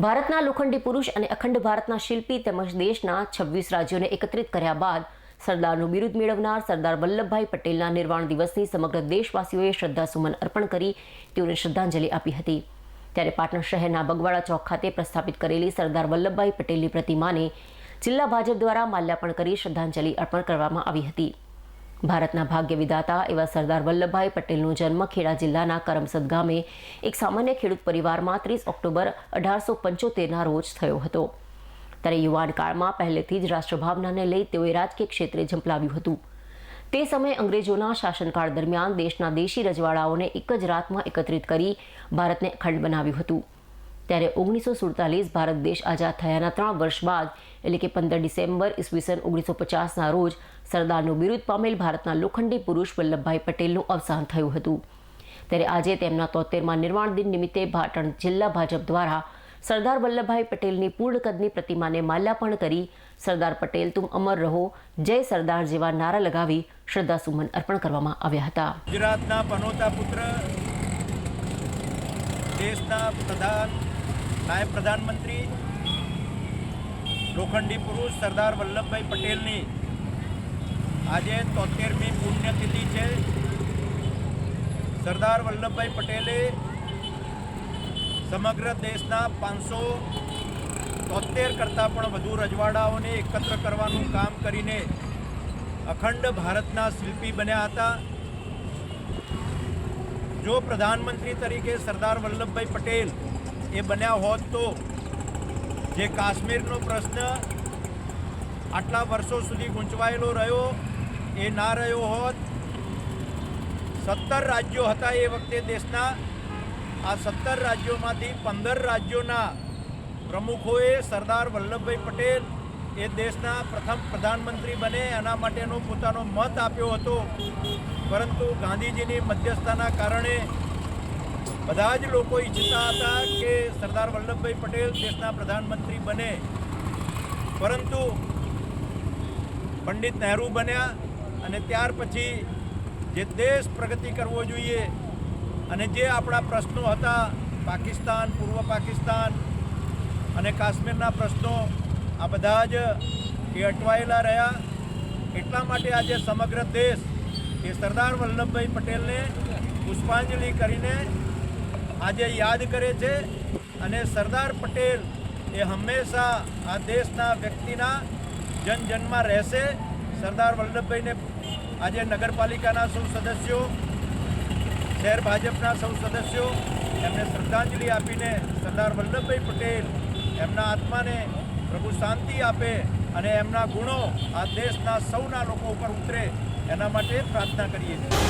ભારતના લોખંડી પુરુષ અને અખંડ ભારતના શિલ્પી તેમજ દેશના છવ્વીસ રાજ્યોને એકત્રિત કર્યા બાદ સરદારનું બિરુદ મેળવનાર સરદાર વલ્લભભાઈ પટેલના નિર્વાણ દિવસની સમગ્ર દેશવાસીઓએ શ્રદ્ધાસુમન અર્પણ કરી તેઓને શ્રદ્ધાંજલિ આપી હતી. ત્યારે પાટણ શહેરના બગવાડા ચોક ખાતે પ્રસ્થાપિત કરેલી સરદાર વલ્લભભાઈ પટેલની પ્રતિમાને જિલ્લા ભાજપ દ્વારા માલ્યાર્પણ કરી શ્રદ્ધાંજલિ અર્પણ કરવામાં આવી હતી. ભારતના ભાગ્ય વિધાતા એવા સરદાર વલ્લભભાઈ પટેલનો જન્મ ખેડા જિલ્લાના કરમસદ ગામે એક સામાન્ય ખેડૂત પરિવારમાં ત્રીસ ઓક્ટોબર અઢારસો પંચોતેરના રોજ થયો હતો. ત્યારે યુવાન કાળમાં પહેલેથી જ રાષ્ટ્રભાવનાને લઈ તેઓએ રાજકીય ક્ષેત્રે ઝંપલાવ્યું હતું. તે સમયે અંગ્રેજોના શાસનકાળ દરમિયાન દેશના દેશી રજવાડાઓને એક જ રાતમાં એકત્રિત કરી ભારતને અખંડ બનાવ્યું હતું. ત્યારે ઓગણીસો સુડતાલીસ ભારત દેશ આઝાદ થયાના ત્રણ વર્ષ બાદ, એટલે કે પંદર ડિસેમ્બર, ઈસવીસન ઓગણીસો પચાસના રોજ સરદારનું બિરુદ પામેલ ભારતના લોખંડી પુરુષ વલ્લભભાઈ પટેલનું અવસાન થયું હતું. ત્યારે આજે તેમના તોતેરમાં નિર્માણ દિન નિમિત્તે પાટણ જિલ્લા ભાજપ દ્વારા સરદાર વલ્લભભાઈ પટેલની પૂર્ણ કદની પ્રતિમાને માલ્યાપણ કરી સરદાર પટેલ તુમ અમર રહો, જય સરદાર જેવા નારા લગાવી શ્રદ્ધાસુમન અર્પણ કરવામાં આવ્યા હતા. ગુજરાતના પનોતા પુત્ર, દેશના પ્રધાન નાયબ પ્રધાનમંત્રી લોખંડી પુરુષ સરદાર વલ્લભભાઈ પટેલની આજે તોતેરમી પુણ્યતિથિ છે. સરદાર વલ્લભભાઈ પટેલે સમગ્ર દેશના પાંચસો તોતેર કરતાં પણ વધુ રજવાડાઓને એકત્ર કરવાનું કામ કરીને અખંડ ભારતના શિલ્પી બન્યા હતા. જો પ્રધાનમંત્રી તરીકે સરદાર વલ્લભભાઈ પટેલ એ બન્યા હોત તો જે કાશ્મીરનો પ્રશ્ન આટલા વર્ષો સુધી ગૂંચવાયેલો રહ્યો, એ ના રહ્યો હોત. સત્તર રાજ્યો હતા એ વખતે દેશના. આ સત્તર રાજ્યોમાંથી પંદર રાજ્યોના પ્રમુખોએ સરદાર વલ્લભભાઈ પટેલ એ દેશના પ્રથમ પ્રધાનમંત્રી બને, એના માટેનો પોતાનો મત આપ્યો હતો. પરંતુ ગાંધીજીની મધ્યસ્થતાના કારણે બધા જ લોકો ઈચ્છતા હતા કે સરદાર વલ્લભભાઈ પટેલ દેશના પ્રધાનમંત્રી બને. પરંતુ પંડિત નહેરુ બન્યા અને ત્યાર પછી જે દેશ પ્રગતિ કરવો જોઈએ અને જે આપણા પ્રશ્નો હતા, પાકિસ્તાન, પૂર્વ પાકિસ્તાન અને કાશ્મીરના પ્રશ્નો, આ બધા જ એ અટવાયેલા રહ્યા. એટલા માટે આજે સમગ્ર દેશ એ સરદાર વલ્લભભાઈ પટેલને પુષ્પાંજલિ કરીને આજે યાદ કરે છે અને સરદાર પટેલ એ હંમેશા આ દેશના વ્યક્તિના જનજનમાં રહેશે. સરદાર વલ્લભભાઈને આજે નગરપાલિકાના સૌ સદસ્યો, શહેર ભાજપના સૌ સદસ્યો, એમને શ્રદ્ધાંજલિ આપીને સરદાર વલ્લભભાઈ પટેલ એમના આત્માને પ્રભુ શાંતિ આપે અને એમના ગુણો આ દેશના સૌના લોકો ઉપર ઉતરે. એના માટે પ્રાર્થના કરીએ છીએ.